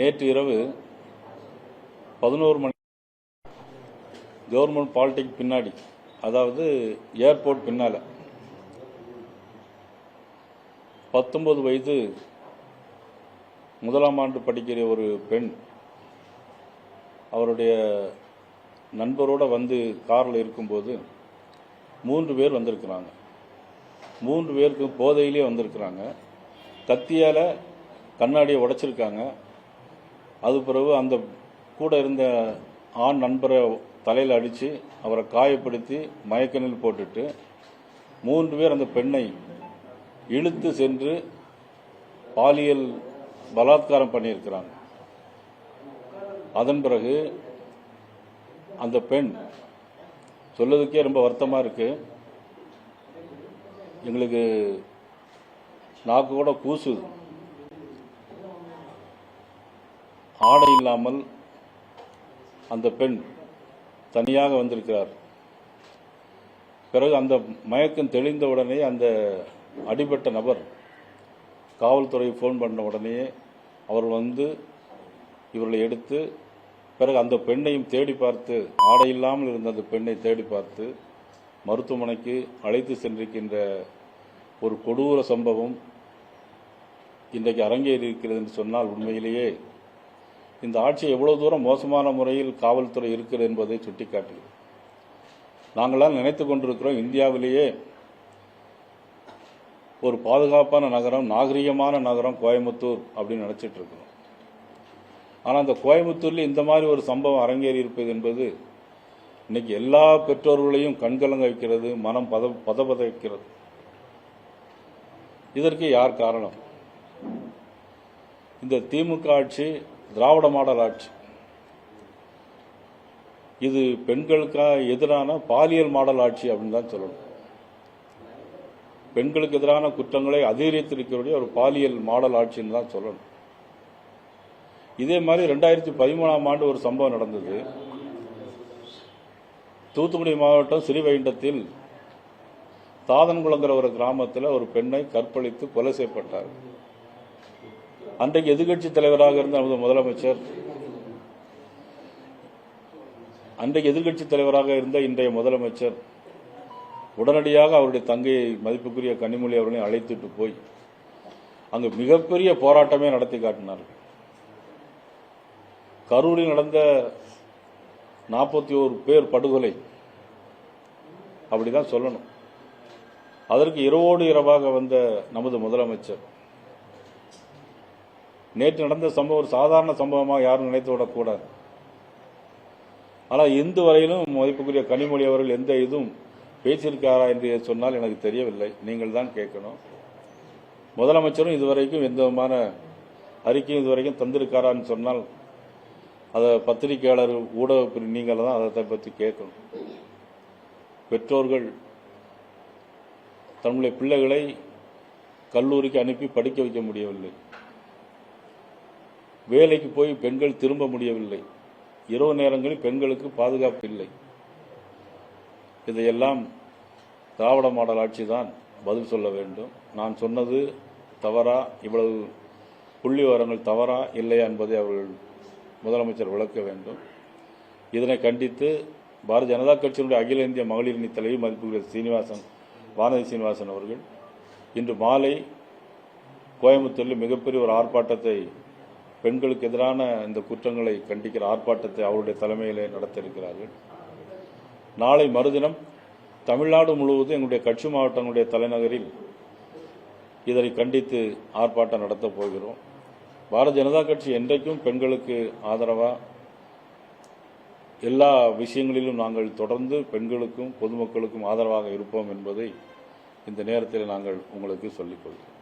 நேற்று இரவு பதினோரு மணி கவர்மெண்ட் பாலிடெக் பின்னாடி அதாவது ஏர்போர்ட் பின்னால பத்தொன்பது வயது முதலாம் ஆண்டு படிக்கிற ஒரு பெண் அவருடைய நண்பரோடு வந்து காரில் இருக்கும்போது மூன்று பேர் வந்திருக்கிறாங்க. மூன்று பேருக்கு போதையிலே வந்திருக்கிறாங்க. கத்தியால் கண்ணாடியை உடைச்சிருக்காங்க. அது பிறகு அந்த கூட இருந்த ஆண் நண்பரை தலையில் அடித்து அவரை காயப்படுத்தி மயக்கணில் போட்டுட்டு மூன்று பேர் அந்த பெண்ணை இழுத்து சென்று பாலியல் பலாத்காரம் பண்ணியிருக்கிறாங்க. அதன் பிறகு அந்த பெண் சொல்லதுக்கே ரொம்ப வருத்தமாக இருக்கு. எங்களுக்கு நாக்கு கூட கூசுது. ஆடை இல்லாமல் அந்த பெண் தனியாக வந்திருக்கிறார். பிறகு அந்த மயக்கம் தெளிந்த உடனே அந்த அடிபட்ட நபர் காவல்துறை ஃபோன் பண்ண உடனே அவர் வந்து இவர்களை எடுத்து பிறகு அந்த பெண்ணையும் தேடி பார்த்து ஆடை இல்லாமல் இருந்த அந்த பெண்ணை தேடி பார்த்து மருத்துவமனைக்கு அழைத்து சென்றிருக்கின்ற ஒரு கொடூர சம்பவம் இன்றைக்கு அரங்கேறி இருக்கிறது என்று சொன்னால் உண்மையிலேயே இந்த ஆட்சி எவ்வளவு தூரம் மோசமான முறையில் காவல்துறை இருக்கிறது என்பதை சுட்டிக்காட்டுகிறது. நாங்களாம் நினைத்து கொண்டிருக்கிறோம் இந்தியாவிலேயே ஒரு பாதுகாப்பான நகரம் நாகரிகமான நகரம் கோயம்புத்தூர் அப்படின்னு நினைச்சிட்டு இருக்கிறோம். ஆனால் அந்த கோயம்புத்தூரில் இந்த மாதிரி ஒரு சம்பவம் அரங்கேறி இருப்பது என்பது இன்னைக்கு எல்லா பெற்றோர்களையும் கண்கலங்க வைக்கிறது மனம் பத பதபத வைக்கிறது இதற்கு யார் காரணம்? இந்த திமுக ஆட்சி திராவிட மாடல் ஆட்சி. இது பெண்களுக்காக எதிரான பாலியல் மாடல் ஆட்சி அப்படின்னு தான் சொல்லணும். பெண்களுக்கு எதிரான குற்றங்களை அதிகரித்திருக்கிறோடைய ஒரு பாலியல் மாடல் ஆட்சின்னு தான் சொல்லணும். இதே மாதிரி ரெண்டாயிரத்தி பதிமூணாம் ஆண்டு ஒரு சம்பவம் நடந்தது. தூத்துக்குடி மாவட்டம் சிறுவைண்டத்தில் தாதன்குளங்கிற ஒரு கிராமத்தில் ஒரு பெண்ணை கற்பழித்து கொலை செய்யப்பட்டார். அன்றைக்கு எதிர்க்கட்சி தலைவராக இருந்த நமது முதலமைச்சர் அன்றைக்கு எதிர்கட்சி தலைவராக இருந்த இன்றைய முதலமைச்சர் உடனடியாக அவருடைய தங்கையை மதிப்புக்குரிய கனிமொழி அவர்களையும் அழைத்துட்டு போய் அங்கு மிகப்பெரிய போராட்டமே நடத்தி காட்டினார்கள். கரூரில் நடந்த நாற்பத்தி ஓரு பேர் படுகொலை அப்படிதான் சொல்லணும். அதற்கு இரவோடு இரவாக வந்த நமது முதலமைச்சர் நேற்று நடந்த சம்பவம் ஒரு சாதாரண சம்பவமாக யாரும் நினைத்து விடக்கூடாது. ஆனால் இந்து வரையிலும் மதிப்புக்குரிய கனிமொழி அவர்கள் எந்த இதுவும் பேசியிருக்காரா என்று சொன்னால் எனக்கு தெரியவில்லை. நீங்கள் தான் கேட்கணும். முதலமைச்சரும் இதுவரைக்கும் எந்த விதமான அறிக்கையும் இதுவரைக்கும் தந்திருக்காரான்னு சொன்னால் அதை பத்திரிகையாளர் ஊடக நீங்கள் தான் அதை பற்றி கேட்கணும். பெற்றோர்கள் தன்னுடைய பிள்ளைகளை கல்லூரிக்கு அனுப்பி படிக்க வைக்க முடியவில்லை. வேலைக்கு போய் பெண்கள் திரும்ப முடியவில்லை. இரவு நேரங்களில் பெண்களுக்கு பாதுகாப்பு இல்லை. இதையெல்லாம் திராவிட மாடல் ஆட்சி தான் பதில் சொல்ல வேண்டும். நான் சொன்னது தவறா இவ்வளவு புள்ளி விவரங்கள் தவறா இல்லையா என்பதை அவர்கள் முதலமைச்சர் விளக்க வேண்டும். இதனை கண்டித்து பாரதிய ஜனதா கட்சியினுடைய அகில இந்திய மகளிர் அணி தலைவி மதிப்புகிற சீனிவாசன் வானதி சீனிவாசன் அவர்கள் இன்று மாலை கோயம்புத்தூரில் மிகப்பெரிய ஒரு ஆர்ப்பாட்டத்தை பெண்களுக்கு எதிரான இந்த குற்றங்களை கண்டிக்கிற ஆர்ப்பாட்டத்தை அவருடைய தலைமையிலே நடத்த இருக்கிறார்கள் நாளை மறுதினம் தமிழ்நாடு முழுவதும் எங்களுடைய கட்சி மாவட்டங்களுடைய தலைநகரில் இதனை கண்டித்து ஆர்ப்பாட்டம் நடத்தப் போகிறோம். பாரதிய ஜனதா கட்சி என்றைக்கும் பெண்களுக்கு ஆதரவா? எல்லா விஷயங்களிலும் நாங்கள் தொடர்ந்து பெண்களுக்கும் பொதுமக்களுக்கும் ஆதரவாக இருப்போம் என்பதை இந்த நேரத்தில் நாங்கள் உங்களுக்கு சொல்லிக் கொள்கிறோம்.